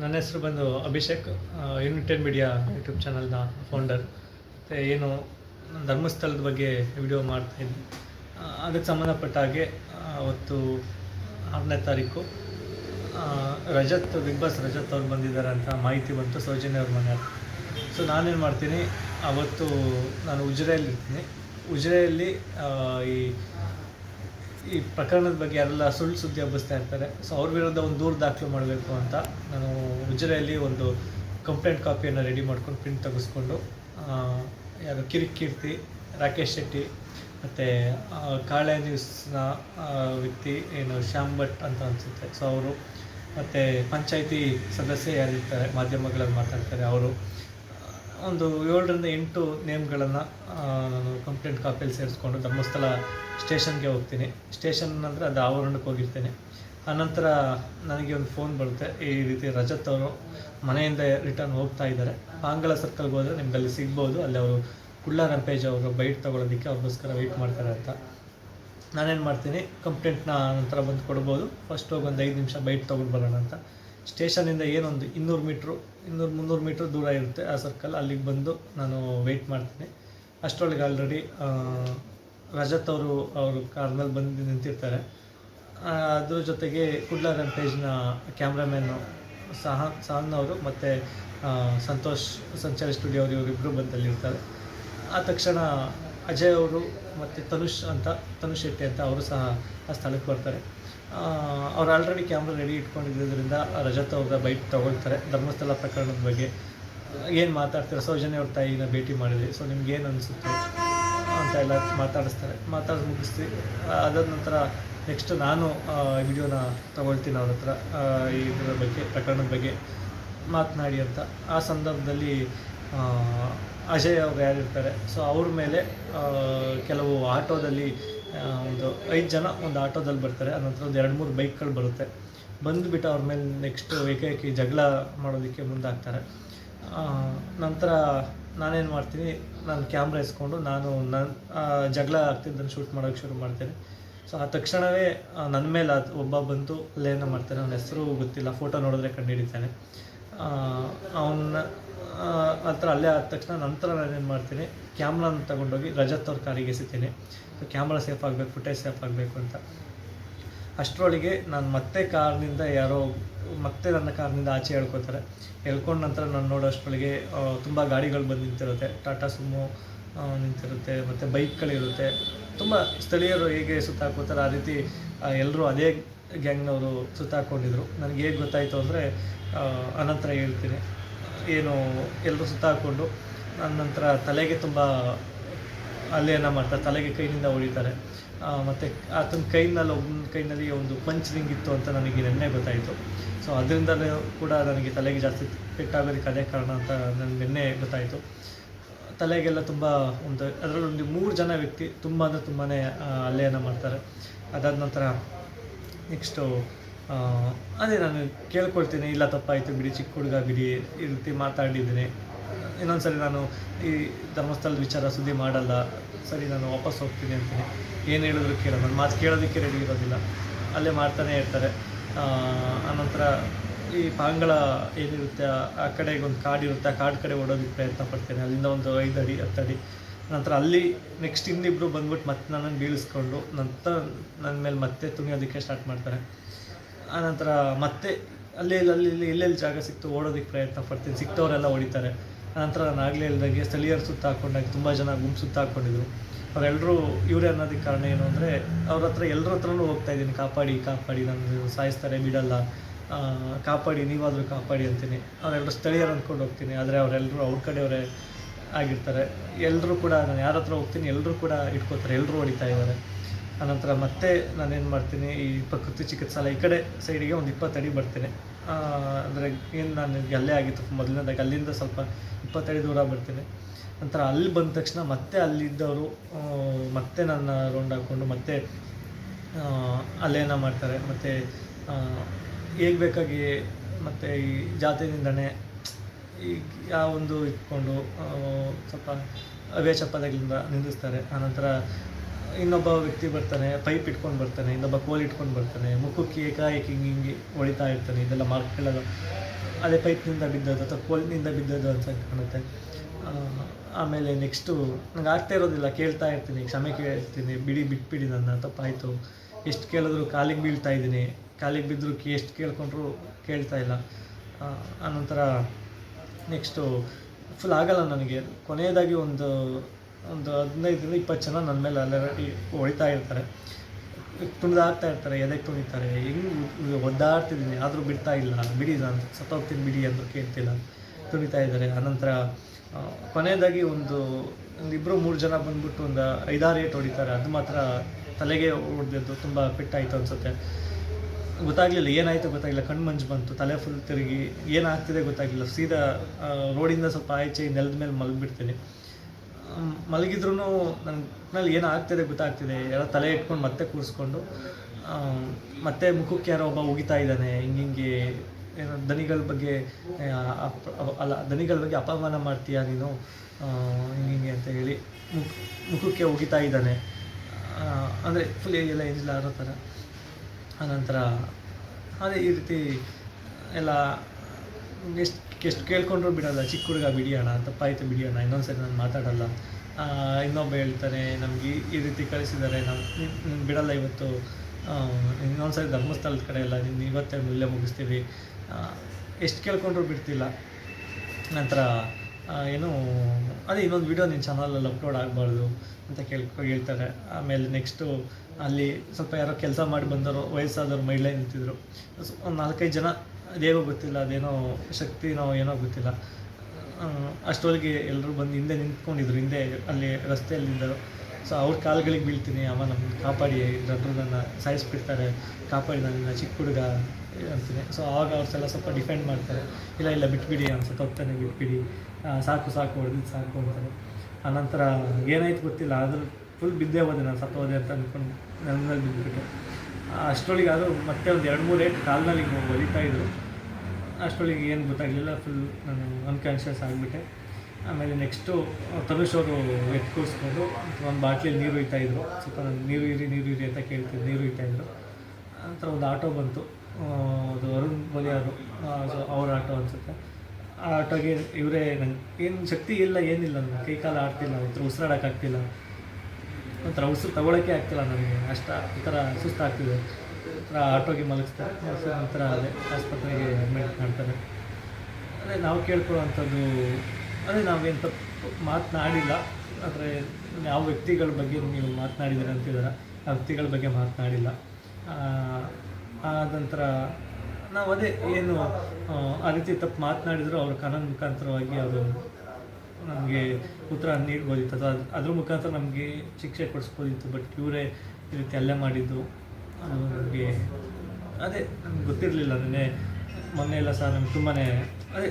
ನನ್ನ ಹೆಸರು ಬಂದು ಅಭಿಷೇಕ್ ಯುನಿಟೆಡ್ ಮೀಡಿಯಾ ಯೂಟ್ಯೂಬ್ ಚಾನಲ್ನ ಫೌಂಡರ್ ಮತ್ತು ಏನು ಧರ್ಮಸ್ಥಳದ ಬಗ್ಗೆ ವಿಡಿಯೋ ಮಾಡ್ತಾಯಿದ್ದೆ ಅದಕ್ಕೆ ಸಂಬಂಧಪಟ್ಟ ಹಾಗೆ ಅವತ್ತು ಆರನೇ ತಾರೀಕು ರಜತ್ ಬಿಗ್ ಬಾಸ್ ರಜತ್ ಅವ್ರು ಬಂದಿದ್ದಾರೆ ಅಂತ ಮಾಹಿತಿ ಬಂತು ಸೌಜನ್ಯ ಅವ್ರ ಮನೆ ಸೊ ನಾನೇನು ಮಾಡ್ತೀನಿ, ಅವತ್ತು ನಾನು ಉಜ್ರೆಯಲ್ಲಿ ಇರ್ತೀನಿ ಉಜ್ರೆಯಲ್ಲಿ ಈ ಈ ಪ್ರಕರಣದ ಬಗ್ಗೆ ಎಲ್ಲ ಸುಳ್ಳು ಸುದ್ದಿ ಹಬ್ಬಿಸ್ತಾ ಇರ್ತಾರೆ ಸೊ ಅವ್ರ ವಿರುದ್ಧ ಒಂದು ದೂರು ದಾಖಲು ಮಾಡಬೇಕು ಅಂತ ನಾನು ಉಜಿರೆಯಲ್ಲಿ ಒಂದು ಕಂಪ್ಲೇಂಟ್ ಕಾಪಿಯನ್ನು ರೆಡಿ ಮಾಡ್ಕೊಂಡು ಪ್ರಿಂಟ್ ತೆಗೆಸ್ಕೊಂಡು ಯಾರು ಕಿರಿಕೀರ್ತಿ ರಾಕೇಶ್ ಶೆಟ್ಟಿ ಮತ್ತು ಕಾಳೆ ನ್ಯೂಸ್ನ ವ್ಯಕ್ತಿ ಏನು ಶ್ಯಾಮ್ ಭಟ್ ಅಂತ ಅನಿಸುತ್ತೆ. ಸೊ ಅವರು ಮತ್ತು ಪಂಚಾಯಿತಿ ಸದಸ್ಯ ಯಾರಿರ್ತಾರೆ, ಮಾಧ್ಯಮಗಳಲ್ಲಿ ಮಾತಾಡ್ತಾರೆ, ಅವರು ಒಂದು ಏಳರಿಂದ ಎಂಟು ನೇಮ್ಗಳನ್ನು ನಾನು ಕಂಪ್ಲೇಂಟ್ ಕಾಪಿಯಲ್ಲಿ ಸೇರಿಸ್ಕೊಂಡು ಧರ್ಮಸ್ಥಳ ಸ್ಟೇಷನ್ಗೆ ಹೋಗ್ತೀನಿ. ಸ್ಟೇಷನ್ ಅಂದರೆ ಅದು ಆವರಣಕ್ಕೆ ಹೋಗಿರ್ತೇನೆ. ಆನಂತರ ನನಗೆ ಒಂದು ಫೋನ್ ಬರುತ್ತೆ. ಈ ರೀತಿ ರಜತ್ ಅವರು ಮನೆಯಿಂದ ರಿಟರ್ನ್ ಹೋಗ್ತಾ ಇದ್ದಾರೆ. ಆಂಗ್ಲ ಸರ್ಕಲ್ಗೆ ಹೋದರೆ ನಿಮ್ಗೆ ಅಲ್ಲಿ ಸಿಗ್ಬೋದು. ಅಲ್ಲಿ ಅವರು ಕುಳ್ಳ ರಂಪೇಜ್ ಅವರು ಬೈಟ್ ತೊಗೊಳೋದಕ್ಕೆ ಅವ್ರಿಗೋಸ್ಕರ ವೆಯ್ಟ್ ಮಾಡ್ತಾರೆ ಅಂತ. ನಾನೇನು ಮಾಡ್ತೀನಿ? ಕಂಪ್ಲೇಂಟ್ನ ನಂತರ ಬಂದು ಕೊಡ್ಬೋದು. ಫಸ್ಟ್ ಹೋಗಿ ಒಂದು ಐದು ನಿಮಿಷ ಬೈಟ್ ತೊಗೊಂಡು ಬರೋಣ ಅಂತ. ಸ್ಟೇಷನಿಂದ ಏನೊಂದು ಇನ್ನೂರು ಮೀಟ್ರು, ಇನ್ನೂರು ಮುನ್ನೂರು ಮೀಟ್ರ್ ದೂರ ಇರುತ್ತೆ. ಆ ಸರ್ಕಲ್ ಅಲ್ಲಿಗೆ ಬಂದು ನಾನು ವೆಯ್ಟ್ ಮಾಡ್ತೀನಿ. ಅಷ್ಟರೊಳಗೆ ಆಲ್ರೆಡಿ ರಜತ್ ಅವರು ಅವರು ಕಾರ್ನಲ್ಲಿ ಬಂದು ನಿಂತಿರ್ತಾರೆ. ಅದ್ರ ಜೊತೆಗೆ ಕುಡ್ಲ ರಂಪೇಜ್ನ ಕ್ಯಾಮ್ರಾಮ್ಯಾನು ಸಹ ಅವರು ಮತ್ತು ಸಂತೋಷ್, ಸಂಚಾರಿ ಸ್ಟುಡಿಯೋ ಅವರು ಇವರಿಬ್ಬರು ಬಂದಲ್ಲಿರ್ತಾರೆ. ಆ ತಕ್ಷಣ ಅಜಯ್ ಅವರು ಮತ್ತು ತನುಷ್ ಅಂತ, ತನುಷ್ ಶೆಟ್ಟಿ ಅಂತ ಅವರು ಸಹ ಆ ಸ್ಥಳಕ್ಕೆ ಬರ್ತಾರೆ. ಅವ್ರು ಆಲ್ರೆಡಿ ಕ್ಯಾಮ್ರಾ ರೆಡಿ ಇಟ್ಕೊಂಡಿದ್ದರಿಂದ ರಜತ್ ಅವ್ರ ಬೈಕ್ ತಗೊಳ್ತಾರೆ. ಧರ್ಮಸ್ಥಳ ಪ್ರಕರಣದ ಬಗ್ಗೆ ಏನು ಮಾತಾಡ್ತಾರೆ? ಸೌಜನ್ಯ ಅವ್ರ ತಾಯಿನ ಭೇಟಿ ಮಾಡಿದ್ವಿ ಸೊ ನಿಮ್ಗೆ ಏನು ಅನಿಸುತ್ತೆ ಅಂತ ಎಲ್ಲ ಮಾತಾಡಿಸ್ತಾರೆ. ಮಾತಾಡಿ ಮುಗಿಸ್ತೀವಿ ಅದಾದ ನಂತರ ನೆಕ್ಸ್ಟ್ ನಾನು ವಿಡಿಯೋನ ತಗೊಳ್ತೀನಿ ಅವ್ರ ಹತ್ರ. ಇದರ ಬಗ್ಗೆ, ಪ್ರಕರಣದ ಬಗ್ಗೆ ಮಾತನಾಡಿ ಅಂತ. ಆ ಸಂದರ್ಭದಲ್ಲಿ ಅಜಯ್ ಅವ್ರು ಯಾರಿರ್ತಾರೆ? ಸೊ ಅವ್ರ ಮೇಲೆ ಕೆಲವು ಆಟೋದಲ್ಲಿ ಒಂದು ಐದು ಜನ ಒಂದು ಆಟೋದಲ್ಲಿ ಬರ್ತಾರೆ. ಅನಂತರ ಒಂದು ಎರಡು ಮೂರು ಬೈಕ್ಗಳು ಬರುತ್ತೆ. ಬಂದುಬಿಟ್ಟು ಅವ್ರ ಮೇಲೆ ನೆಕ್ಸ್ಟ್ ಏಕೈಕಿ ಜಗಳ ಮಾಡೋದಕ್ಕೆ ಮುಂದಾಗ್ತಾರೆ. ನಂತರ ನಾನೇನು ಮಾಡ್ತೀನಿ, ನಾನು ಕ್ಯಾಮ್ರಾ ಇಸ್ಕೊಂಡು ನಾನು ನನ್ನ ಜಗಳ ಆಗ್ತಿದ್ದನ್ನು ಶೂಟ್ ಮಾಡೋಕ್ಕೆ ಶುರು ಮಾಡ್ತೇನೆ. ಸೊ ಆ ತಕ್ಷಣವೇ ನನ್ನ ಮೇಲೆ ಅದು ಒಬ್ಬ ಬಂತು ಲೇನ ಮಾಡ್ತಾನೆ. ಅವನ ಹೆಸರು ಗೊತ್ತಿಲ್ಲ. ಫೋಟೋ ನೋಡಿದ್ರೆ ಕಂಡುಹಿಡಿತಾನೆ ಅವನ್ನ ಥರ ಅಲ್ಲೇ ಆದ ತಕ್ಷಣ ನಂತರ ನಾನೇನು ಮಾಡ್ತೀನಿ, ಕ್ಯಾಮ್ರಾನ ತಗೊಂಡೋಗಿ ರಜತ್ ಅವ್ರ ಕಾರಿಗೆ ಎಸಿತೀನಿ. ಸೊ ಕ್ಯಾಮ್ರಾ ಸೇಫ್ ಆಗಬೇಕು ಫುಟೇಜ್ ಸೇಫ್ ಆಗಬೇಕು ಅಂತ. ಅಷ್ಟರೊಳಗೆ ನಾನು ಮತ್ತೆ ಕಾರ್ನಿಂದ ಯಾರೋ, ಮತ್ತೆ ನನ್ನ ಕಾರ್ನಿಂದ ಆಚೆ ಹೇಳ್ಕೊತಾರೆ. ಹೇಳ್ಕೊಂಡ ನಂತರ ನಾನು ನೋಡೋಷ್ಟರೊಳಗೆ ತುಂಬ ಗಾಡಿಗಳು ಬಂದು ನಿಂತಿರುತ್ತೆ. ಟಾಟಾ ಸುಮೋ ನಿಂತಿರುತ್ತೆ, ಮತ್ತು ಬೈಕ್ಗಳಿರುತ್ತೆ. ತುಂಬ ಸ್ಥಳೀಯರು ಹೇಗೆ ಸುತ್ತಾಕೋತಾರೆ ಆ ರೀತಿ ಎಲ್ಲರೂ ಅದೇ ಗ್ಯಾಂಗ್ನವರು ಸುತ್ತಾಕೊಂಡಿದ್ರು. ನನಗೆ ಹೇಗೆ ಗೊತ್ತಾಯಿತು ಅಂದರೆ ಅನಂತರ ಹೇಳ್ತೀನಿ. ಏನು ಎಲ್ಲರೂ ಸುತ್ತಾಕೊಂಡು ನನ್ನ ನಂತರ ತಲೆಗೆ ತುಂಬ ಅಲ್ಲೇನ ಮಾಡ್ತಾರೆ. ತಲೆಗೆ ಕೈನಿಂದ ಹೊಡಿತಾರೆ. ಮತ್ತು ಆತನ ಕೈನಲ್ಲಿ, ಒಬ್ಬನ ಕೈನಲ್ಲಿ ಒಂದು ಪಂಚ್ ರಿಂಗ್ ಇತ್ತು ಅಂತ ನನಗೆ ನೆನ್ನೆ ಗೊತ್ತಾಯಿತು. ಸೊ ಅದರಿಂದಲೇ ಕೂಡ ನನಗೆ ತಲೆಗೆ ಜಾಸ್ತಿ ಪೆಟ್ಟಾಗೋದಕ್ಕೆ ಅದೇ ಕಾರಣ ಅಂತ ನನಗೆ ನೆನ್ನೆ ಗೊತ್ತಾಯಿತು. ತಲೆಗೆಲ್ಲ ತುಂಬ ಒಂದು, ಅದರಲ್ಲಿ ಒಂದು ಮೂರು ಜನ ವ್ಯಕ್ತಿ ತುಂಬ ಅಂದರೆ ತುಂಬಾ ಅಲ್ಲೇನ ಮಾಡ್ತಾರೆ. ಅದಾದ ನಂತರ ನೆಕ್ಸ್ಟು ಅದೇ ನಾನು ಕೇಳ್ಕೊಳ್ತೇನೆ, ಇಲ್ಲ ತಪ್ಪಾಯಿತು ಬಿಡಿ, ಚಿಕ್ಕ ಹುಡುಗ ಬಿಡಿ ಈ ರೀತಿ ಮಾತಾಡಿದ್ದೀನಿ. ಇನ್ನೊಂದ್ಸರಿ ನಾನು ಈ ಧರ್ಮಸ್ಥಳದ ವಿಚಾರ ಸುದ್ದಿ ಮಾಡಲ್ಲ, ಸರಿ ನಾನು ವಾಪಸ್ ಹೋಗ್ತೀನಿ ಅಂತೀನಿ. ಏನು ಹೇಳಿದ್ರು ಕೇಳೋ ನನ್ನ ಮಾತು ಕೇಳೋದಕ್ಕೆ ರೆಡಿ ಇರೋದಿಲ್ಲ. ಅಲ್ಲೇ ಮಾಡ್ತಾನೆ ಇರ್ತಾರೆ. ಆನಂತರ ಈ ಪಾಂಗಳ ಏನಿರುತ್ತೆ, ಆ- ಆ ಕಡೆಗೆ ಒಂದು ಕಾಡಿರುತ್ತೆ ಆ ಕಾಡು ಕಡೆ ಓಡೋದಕ್ಕೆ ಪ್ರಯತ್ನ ಪಡ್ತೇನೆ. ಅಲ್ಲಿಂದ ಒಂದು ಐದು ಅಡಿ, ಹತ್ತು ಅಡಿ. ನಂತರ ಅಲ್ಲಿ ನೆಕ್ಸ್ಟ್ ಇನ್ನಿಬ್ಬರು ಬಂದ್ಬಿಟ್ಟು ಮತ್ತೆ ನನ್ನನ್ನು ಬೀಳಿಸ್ಕೊಂಡು, ನಂತರ ನನ್ನ ಮೇಲೆ ಮತ್ತೆ ತುಂಬಿಯೋದಕ್ಕೆ ಸ್ಟಾರ್ಟ್ ಮಾಡ್ತಾರೆ. ಆನಂತರ ಮತ್ತೆ ಅಲ್ಲಿ ಅಲ್ಲಿ ಇಲ್ಲಿ ಎಲ್ಲೆಲ್ಲಿ ಜಾಗ ಸಿಕ್ತು, ಓಡೋದಕ್ಕೆ ಪ್ರಯತ್ನ ಪಡ್ತೀನಿ. ಸಿಕ್ತವರೆಲ್ಲ ಹೊಡಿತಾರೆ. ಆನಂತರ ನಾನು ಆಗಲೇ ಹೇಳಿದಾಗೆ ಸ್ಥಳೀಯರು ಸುತ್ತ ಹಾಕೊಂಡಾಗ ತುಂಬ ಜನ ಗುಂಪು ಸುತ್ತ ಹಾಕ್ಕೊಂಡಿದ್ರು ಅವರೆಲ್ಲರೂ ಇವರೇ ಅನ್ನೋದಕ್ಕೆ ಕಾರಣ ಏನು ಅಂದರೆ, ಅವ್ರ ಹತ್ರ ಎಲ್ಲರ ಹತ್ರನೂ ಹೋಗ್ತಾ ಇದ್ದೀನಿ. ಕಾಪಾಡಿ ಕಾಪಾಡಿ ನಾನು ಸಾಯಿಸ್ತಾರೆ, ಬಿಡಲ್ಲ. ಕಾಪಾಡಿ, ನೀವಾದರೂ ಕಾಪಾಡಿ ಅಂತೀನಿ. ಅವರೆಲ್ಲರೂ ಸ್ಥಳೀಯರು ಅಂದ್ಕೊಂಡು ಹೋಗ್ತೀನಿ. ಆದರೆ ಅವರೆಲ್ಲರೂ ಅವ್ರ ಕಡೆಯವರೇ ಆಗಿರ್ತಾರೆ. ಎಲ್ಲರೂ ಕೂಡ, ನಾನು ಯಾರ ಹತ್ರ ಹೋಗ್ತೀನಿ ಎಲ್ಲರೂ ಕೂಡ ಇಟ್ಕೋತಾರೆ. ಎಲ್ಲರೂ ಹೊಡಿತಾ ಇದ್ದಾರೆ. ಆನಂತರ ಮತ್ತೆ ನಾನೇನು ಮಾಡ್ತೀನಿ, ಈ ಪ್ರಕೃತಿ ಚಿಕಿತ್ಸಾಲಯ ಈ ಕಡೆ ಸೈಡಿಗೆ ಒಂದು ಇಪ್ಪತ್ತು ಅಡಿ ಬರ್ತೀನಿ. ಅಂದರೆ ಏನು ನಾನು ಅಲ್ಲೇ ಆಗಿತ್ತು ಮೊದಲನೇದಾಗಿ, ಅಲ್ಲಿಂದ ಸ್ವಲ್ಪ ಇಪ್ಪತ್ತಡಿ ದೂರ ಬರ್ತೀನಿ. ನಂತರ ಅಲ್ಲಿ ಬಂದ ತಕ್ಷಣ ಮತ್ತೆ ಅಲ್ಲಿದ್ದವರು ಮತ್ತೆ ನನ್ನ ರೌಂಡ್ ಹಾಕ್ಕೊಂಡು ಮತ್ತೆ ಅಲ್ಲೇನ ಮಾಡ್ತಾರೆ. ಮತ್ತು ಹೇಗೆ ಬೇಕಾಗಿ ಮತ್ತು ಈ ಜಾತಿ ನಿಂದನೆ ಈ ಯಾವ ಒಂದು ಇಟ್ಕೊಂಡು ಸ್ವಲ್ಪ ಅವೇಚ ಪದಗಳಿಂದ ನಿಂದಿಸ್ತಾರೆ. ಆನಂತರ ಇನ್ನೊಬ್ಬ ವ್ಯಕ್ತಿ ಬರ್ತಾನೆ, ಪೈಪ್ ಇಟ್ಕೊಂಡು ಬರ್ತಾನೆ, ಇನ್ನೊಬ್ಬ ಕೋಲ್ ಇಟ್ಕೊಂಡು ಬರ್ತಾನೆ, ಮುಖಕ್ಕೆ ಏಕಾಏಕಿ ಹಿಂಗೆ ಹಿಂಗೆ ಹೊಡಿತಾ ಇರ್ತಾನೆ, ಇದೆಲ್ಲ ಮಾರ್ಕ್ಗಳೆಲ್ಲ ಅದೇ ಪೈಪ್ನಿಂದ ಬಿದ್ದದ್ದು ಅಥವಾ ಕೋಲಿನಿಂದ ಬಿದ್ದದ್ದು ಅಂತ ಕಾಣುತ್ತೆ. ಆಮೇಲೆ ನೆಕ್ಸ್ಟು ನಂಗೆ ಆಗ್ತಾ ಇರೋದಿಲ್ಲ, ಕೇಳ್ತಾ ಇರ್ತೀನಿ, ಕ್ಷಮೆ ಕೇಳ್ತೀನಿ, ಬಿಡಿ, ಬಿಟ್ಬಿಡಿ ನನ್ನ, ತಪ್ಪಾಯಿತು. ಎಷ್ಟು ಕೇಳಿದ್ರು ಕಾಲಿಗೆ ಬೀಳ್ತಾ ಇದ್ದೀನಿ. ಕಾಲಿಗೆ ಬಿದ್ದರೂ ಎಷ್ಟು ಕೇಳ್ಕೊಂಡ್ರು ಕೇಳ್ತಾ ಇಲ್ಲ. ಆನಂತರ ನೆಕ್ಸ್ಟು ಫುಲ್ ಆಗಲ್ಲ ನನಗೆ. ಕೊನೆಯದಾಗಿ ಒಂದು ಒಂದು ಹದಿನೈದರಿಂದ ಇಪ್ಪತ್ತು ಜನ ನನ್ನ ಮೇಲೆ ಆಲ್ರೆಡಿ ಹೊಳಿತಾ ಇರ್ತಾರೆ. ತುಳಿದಾಡ್ತಾ ಇರ್ತಾರೆ ಎದೆಗೆ ತುಳಿತಾರೆ ಹೆಂಗೆ ಒದ್ದಾಡ್ತಿದ್ದೀನಿ, ಆದರೂ ಬಿಡ್ತಾ ಇಲ್ಲ. ಬಿಡಿ, ನಾನು ಸತ್ತೋಗ್ತೀನಿ ಬಿಡಿ ಅಂತ ಕೇಳ್ತಿಲ್ಲ. ತುಳಿತಾ ಇದ್ದಾರೆ. ಆನಂತರ ಕೊನೆಯದಾಗಿ ಒಂದು ಒಂದು ಇಬ್ಬರು ಮೂರು ಜನ ಬಂದ್ಬಿಟ್ಟು ಒಂದು ಐದಾರು ಏಟ್ ಹೊಡಿತಾರೆ. ಅದು ಮಾತ್ರ ತಲೆಗೆ ಹೊಡೆದಿದ್ದು ತುಂಬ ಪೆಟ್ಟಾಯಿತು ಅನಿಸುತ್ತೆ. ಗೊತ್ತಾಗಲಿಲ್ಲ, ಏನಾಯಿತು ಗೊತ್ತಾಗಿಲ್ಲ ಕಣ್ಣು ಮಂಜು ಬಂತು, ತಲೆ ಫುಲ್ ತಿರುಗಿ. ಏನಾಗ್ತಿದೆ ಗೊತ್ತಾಗಿಲ್ಲ ಸೀದಾ ರೋಡಿಂದ ಸ್ವಲ್ಪ ಆಚೆ, ನೆಲದ ಮೇಲೆ ಮಲಗಿಬಿಡ್ತೀನಿ. ಮಲಗಿದ್ರು ನನಗೆ ಏನು ಆಗ್ತಿದೆ ಗೊತ್ತಾಗ್ತಿದೆ. ಎಲ್ಲ ತಲೆ ಇಟ್ಕೊಂಡು ಮತ್ತೆ ಕೂರಿಸ್ಕೊಂಡು ಮತ್ತೆ ಮುಖಕ್ಕೆ ಯಾರೋ ಒಬ್ಬ ಉಗಿತಾ ಇದ್ದಾನೆ. ಹಿಂಗಿಂಗೆ ಹಿಂಗೆ ಏನೋ ದನಿಗಳ ಬಗ್ಗೆ ಅಲ್ಲ, ದನಿಗಳ ಬಗ್ಗೆ ಅಪಮಾನ ಮಾಡ್ತೀಯಾ ನೀನು? ಹಿಂಗಿಂಗೆ ಹಿಂಗೆ ಹಿಂಗೆ ಅಂತ ಹೇಳಿ ಮುಖ, ಮುಖಕ್ಕೆ ಉಗಿತಾ ಇದ್ದಾನೆ. ಅಂದರೆ ಫುಲ್ ಎಲ್ಲ ಏನಿಲ್ಲ ಅನ್ನೋ ಥರ. ಆನಂತರ ಅದೇ ಈ ರೀತಿ ಎಲ್ಲ ಎಷ್ಟು ಎಷ್ಟು ಕೇಳ್ಕೊಂಡ್ರು ಬಿಡೋಲ್ಲ ಚಿಕ್ಕ ಹುಡುಗ ಬಿಡಿಯೋಣ ತಪ್ಪಾಯಿತು ಬಿಡಿಯೋಣ, ಇನ್ನೊಂದ್ಸರಿ ನಾನು ಮಾತಾಡಲ್ಲ. ಇನ್ನೊಬ್ಬ ಹೇಳ್ತಾನೆ, ನಮ್ಗೆ ಈ- ರೀತಿ ಕಳಿಸಿದ್ದಾರೆ ನಾವು ಬಿಡಲ್ಲ ಇವತ್ತು. ಇನ್ನೊಂದು ಇನ್ನೊಂದ್ಸರಿ ಧರ್ಮಸ್ಥಳದ ಕಡೆ ಎಲ್ಲ ನಿನ್ನ ಇವತ್ತೇ ಮುಲ್ಲೆ ಮುಗಿಸ್ತೀವಿ. ಎಷ್ಟು ಕೇಳ್ಕೊಂಡ್ರು ಬಿಡ್ತಿಲ್ಲ. ನಂತರ ಏನು, ಅದೇ ಇನ್ನೊಂದು ವಿಡಿಯೋ ನಿನ್ನ ಚಾನಲಲ್ಲಿ ಅಪ್ಲೋಡ್ ಆಗಬಾರ್ದು ಅಂತ ಕೇಳ್ಕೊ ಹೇಳ್ತಾರೆ. ಆಮೇಲೆ ನೆಕ್ಸ್ಟು ಅಲ್ಲಿ ಸ್ವಲ್ಪ ಯಾರೋ ಕೆಲಸ ಮಾಡಿ ಬಂದವರು, ವಯಸ್ಸಾದವ್ರು ಮಹಿಳೆ ನಿಂತಿದ್ರು. ಒಂದು ನಾಲ್ಕೈದು ಜನ ಅದೇನೋ ಗೊತ್ತಿಲ್ಲ, ಅದೇನೋ ಶಕ್ತಿನೋ ಏನೋ ಗೊತ್ತಿಲ್ಲ. ಅಷ್ಟೊಳಗೆ ಎಲ್ಲರೂ ಬಂದು ಹಿಂದೆ ನಿಂತ್ಕೊಂಡಿದ್ರು, ಹಿಂದೆ ಅಲ್ಲಿ ರಸ್ತೆಯಲ್ಲಿದ್ದರು. ಸೊ ಅವ್ರ ಕಾಲುಗಳಿಗೆ ಬೀಳ್ತೀನಿ, ಅಮ್ಮ ನಮ್ಮನ್ನು ಕಾಪಾಡಿ ಜನರು ನನ್ನ ಸಾಯಿಸ್ಬಿಡ್ತಾರೆ, ಕಾಪಾಡಿ ನನ್ನ ಚಿಕ್ಕ ಹುಡುಗ, ಅಂತೀನಿ. ಸೊ ಆವಾಗ ಅವ್ರೆಲ್ಲ ಸ್ವಲ್ಪ ಡಿಫೆಂಡ್ ಮಾಡ್ತಾರೆ, ಇಲ್ಲ ಇಲ್ಲ, ಬಿಟ್ಬಿಡಿ ಅನ್ಸುತ್ತೆ ಹೋಗ್ತಾನೆ ಬಿಟ್ಬಿಡಿ. ಸಾಕು ಸಾಕು ಹೊಡೆದಿದ್ದು ಸಾಕು, ಅಂತಾರೆ. ಆನಂತರ ಏನಾಯ್ತು ಗೊತ್ತಿಲ್ಲ, ಆದರೂ ಫುಲ್ ಬಿದ್ದೇ ಹೋದೆ ನಾನು, ಸತ್ತು ಹೋದೆ ಅಂತ ಅಂದ್ಕೊಂಡು ನನ್ನ ಬಿದ್ದುಬಿಟ್ಟೆ ಅಷ್ಟರೊಳಗೆ ಆದರೂ ಮತ್ತೆ ಒಂದು ಎರಡು ಮೂರು ಏಟ್ ಕಾಲ್ನಲ್ಲಿ ಹೊಲಿತಾ ಇದ್ರು. ಅಷ್ಟರೊಳಗೆ ಏನು ಗೊತ್ತಾಗಲಿಲ್ಲ. ಫುಲ್ ನಾನು ಅನ್ಕಾನ್ಷಿಯಸ್ ಆಗಿಬಿಟ್ಟೆ. ಆಮೇಲೆ ನೆಕ್ಸ್ಟು ತನುಷ್ ಅವರು ಎತ್ ಕೂರಿಸ್ಕೊಂಡು ಒಂದು ಬಾಟ್ಲಿಯಲ್ಲಿ ನೀರು ಇದ್ರು. ಸ್ವಲ್ಪ ನಾನು ನೀರು ಇರಿ ನೀರು ಇರಿ ಅಂತ ಕೇಳ್ತಿದ್ರು. ನೀರು ಇದ್ರು. ನಂತರ ಒಂದು ಆಟೋ ಬಂತು. ಅದು ಅರುಣ್ ಬಲಿಯಾರು ಅವ್ರ ಆಟೋ ಅನಿಸುತ್ತೆ. ಆ ಆಟೋಗೆ ಇವರೇ ನಂಗೆ ಏನು ಶಕ್ತಿ ಇಲ್ಲ, ಏನಿಲ್ಲ. ನನಗೆ ಕೈ ಕಾಲು ಆಡ್ತಿಲ್ಲ, ಒಂಥರ ಉಸಿರಾಡೋಕ್ಕಾಗ್ತಿಲ್ಲ ಒಂಥರ ಉಸಿರು ತಗೊಳಕ್ಕೆ ಆಗ್ತಿಲ್ಲ ನನಗೆ. ಅಷ್ಟ ಒಂಥರ ಸುಸ್ತಾಗ್ತಿದೆ. ಒಂಥರ ಆಟೋಗೆ ಮಲಗಿಸ್ತಾರೆ ಒಂಥರ ಅದೇ ಆಸ್ಪತ್ರೆಗೆ ಅದೇ ನಾವು ಕೇಳ್ಕೊಳ್ಳೋವಂಥದ್ದು ಅಂದರೆ ನಾವೇನು ತಪ್ಪು ಮಾತನಾಡಿಲ್ಲ. ಆದರೆ ಯಾವ ವ್ಯಕ್ತಿಗಳ ಬಗ್ಗೆ ನೀವು ಮಾತನಾಡಿದ್ದೀರ ಅಂತಿದ್ದಾರೆ. ಆ ವ್ಯಕ್ತಿಗಳ ಬಗ್ಗೆ ಮಾತನಾಡಿಲ್ಲ. ಆದ ನಂತರ ನಾವು ಅದೇ ಏನು ಆ, ರೀತಿ ತಪ್ಪು ಮಾತನಾಡಿದ್ರು ಅವ್ರ ಕಾನೂನು ಮುಖಾಂತರವಾಗಿ ಅವರು ನಮಗೆ ಉತ್ತರ ನೀಡ್ಬೋದಿತ್ತು ಅಥವಾ ಅದ್- ಅದ್ರ ಮುಖಾಂತರ ನಮಗೆ ಶಿಕ್ಷೆ ಕೊಡಿಸ್ಬೋದಿತ್ತು. ಬಟ್ ಇವರೇ ಈ ರೀತಿ ಅಲ್ಲೇ ಮಾಡಿದ್ದು ಅದು ನಮಗೆ ಅದೇ ನಮ್ಗೆ ಗೊತ್ತಿರಲಿಲ್ಲ. ನೆನ್ನೆ ಮೊನ್ನೆ ಎಲ್ಲ ಸಹ ನಮ್ಗೆ ತುಂಬಾ ಅದೇ,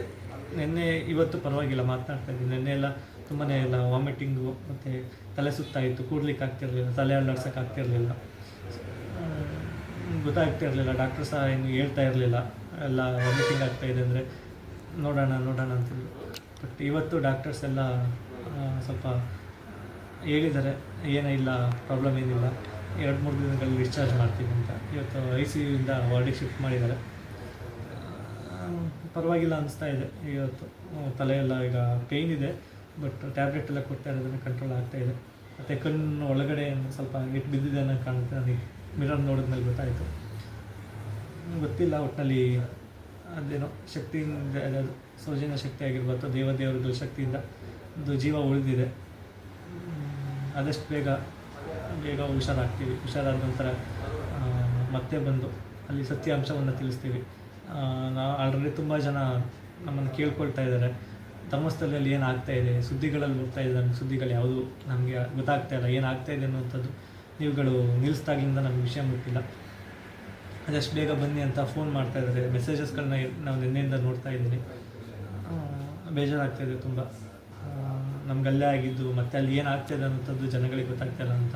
ನಿನ್ನೆ ಇವತ್ತು ಪರವಾಗಿಲ್ಲ, ಮಾತನಾಡ್ತಾ ಇದ್ದೀನಿ. ನಿನ್ನೆ ಎಲ್ಲ ತುಂಬಾ ಎಲ್ಲ ವಾಮಿಟಿಂಗು ಮತ್ತು ತಲೆ ಸುತ್ತಾ ಇತ್ತು, ಕೂಡ್ಲಿಕ್ಕೆ ಆಗ್ತಿರ್ಲಿಲ್ಲ, ತಲೆ ಅಲ್ಲಾಡ್ಸೋಕೆ ಆಗ್ತಿರಲಿಲ್ಲ. ಗೊತ್ತಾಗ್ತಾ ಇರಲಿಲ್ಲ ಡಾಕ್ಟರ್ ಸಹ ಏನು ಹೇಳ್ತಾ ಇರಲಿಲ್ಲ, ಎಲ್ಲ ವಾಮಿಟಿಂಗ್ ಆಗ್ತಾ ಇದೆ ಅಂದರೆ ನೋಡೋಣ ನೋಡೋಣ ಅಂತಿದ್ರು ಬಟ್ ಇವತ್ತು ಡಾಕ್ಟರ್ಸ್ ಎಲ್ಲ ಸ್ವಲ್ಪ ಹೇಳಿದ್ದಾರೆ, ಏನೂ ಇಲ್ಲ ಪ್ರಾಬ್ಲಮ್ ಏನಿಲ್ಲ. ಎರಡು ಮೂರು ದಿನಗಳಲ್ಲಿ ಡಿಸ್ಚಾರ್ಜ್ ಮಾಡ್ತೀನಿ ಅಂತ. ಇವತ್ತು ಐ ಸಿ ಯುಯಿಂದ ವಾರ್ಡಿಗೆ ಶಿಫ್ಟ್ ಮಾಡಿದ್ದಾರೆ. ಪರವಾಗಿಲ್ಲ ಅನಿಸ್ತಾ ಇದೆ. ಇವತ್ತು ತಲೆಯೆಲ್ಲ ಈಗ ಪೇಯ್ನ್ ಇದೆ ಬಟ್ ಟ್ಯಾಬ್ಲೆಟ್ ಎಲ್ಲ ಕೊಡ್ತಾ ಇರೋದನ್ನು ಕಂಟ್ರೋಲ್ ಆಗ್ತಾ ಇದೆ. ಮತ್ತು ಕಣ್ಣು ಒಳಗಡೆ ಸ್ವಲ್ಪ ಇಟ್ಟು ಬಿದ್ದಿದೆ ಅನ್ನೋ ಕಾಣುತ್ತೆ ನನಗೆ ಮಿರರ್ ನೋಡಿದ್ಮೇಲೆ ಗೊತ್ತಾಯಿತು. ಗೊತ್ತಿಲ್ಲ ಒಟ್ಟಿನಲ್ಲಿ ಅದೇನೋ ಶಕ್ತಿಯಿಂದ ಸೌಜನ್ಯ ಶಕ್ತಿ ಆಗಿರ್ಬೋದು ದೇವ ದೇವರದ್ದು ಶಕ್ತಿಯಿಂದ ಒಂದು ಜೀವ ಉಳಿದಿದೆ. ಆದಷ್ಟು ಬೇಗ ಬೇಗ ಹುಷಾರಾಗ್ತೀವಿ. ಹುಷಾರಾದ ನಂತರ ಮತ್ತೆ ಬಂದು ಅಲ್ಲಿ ಸತ್ಯಾಂಶವನ್ನು ತಿಳಿಸ್ತೀವಿ. ನಾ ಆಲ್ರೆಡಿ ತುಂಬ ಜನ ನಮ್ಮನ್ನು ಕೇಳ್ಕೊಳ್ತಾ ಇದ್ದಾರೆ. ಧರ್ಮಸ್ಥಳದಲ್ಲಿ ಏನು ಆಗ್ತಾ ಇದೆ? ಸುದ್ದಿಗಳಲ್ಲಿ ಬರ್ತಾ ನಮ್ಮ ಸುದ್ದಿಗಳು ಯಾವುದು? ನಮಗೆ ಗೊತ್ತಾಗ್ತಾ ಇಲ್ಲ. ಏನಾಗ್ತಾ ಇದೆ ಅನ್ನುವಂಥದ್ದು ನೀವುಗಳು ನಿಲ್ಲಿಸ್ದಾಗ್ಲಿಂದ ನಮ್ಗೆ ವಿಷಯ ಮುಟ್ಟಿಲ್ಲ. ಅದಷ್ಟು ಬೇಗ ಬನ್ನಿ ಅಂತ ಫೋನ್ ಮಾಡ್ತಾ ಇದ್ದಾರೆ. ಮೆಸೇಜಸ್ಗಳನ್ನ ನಾವು ನಿನ್ನೆಯಿಂದ ನೋಡ್ತಾ ಇದ್ದೀನಿ. ಆ, ಬೇಜಾರಾಗ್ತಾ ಇದೆ ತುಂಬ. ನಮ್ಗೆ ಅಲ್ಲೇ ಆಗಿದ್ದು ಮತ್ತೆ ಅಲ್ಲಿ ಏನಾಗ್ತಿದೆ ಅನ್ನೋಂಥದ್ದು ಜನಗಳಿಗೆ ಗೊತ್ತಾಗ್ತಾ ಇಲ್ಲ ಅಂತ.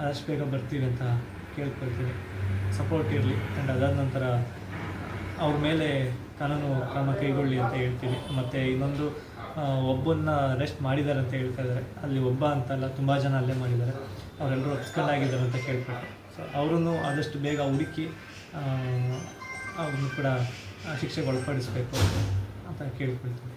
ಆದಷ್ಟು ಬೇಗ ಬರ್ತೀವಿ ಅಂತ ಕೇಳ್ಕೊಳ್ತೀನಿ. ಸಪೋರ್ಟ್ ಇರಲಿ. ಆ್ಯಂಡ್ ಅದಾದ ನಂತರ ಅವ್ರ ಮೇಲೆ ಕಾನೂನು ಕ್ರಮ ಕೈಗೊಳ್ಳಿ ಅಂತ ಹೇಳ್ತೀವಿ ಮತ್ತು ಇನ್ನೊಂದು ಒಬ್ಬನ್ನ ಅರೆಸ್ಟ್ ಮಾಡಿದ್ದಾರೆ ಅಂತ ಹೇಳ್ತಾ ಇದ್ದಾರೆ ಅಲ್ಲಿ ಒಬ್ಬ ಅಂತಲ್ಲ, ತುಂಬ ಜನ ಅಲ್ಲೇ ಮಾಡಿದ್ದಾರೆ ಅವರೆಲ್ಲರೂ ಒಪ್ಸ್ಕೊಂಡಾಗಿದ್ದಾರೆ ಅಂತ ಕೇಳ್ಪಟ್ಟೆ. ಸೊ ಅವರನ್ನು ಆದಷ್ಟು ಬೇಗ ಹುಡುಕಿ ಅವ್ರನ್ನು ಕೂಡ ಶಿಕ್ಷೆಗೆ ಒಳಪಡಿಸಬೇಕು ಅಂತ ಕೇಳ್ಕೊಳ್ತೀನಿ.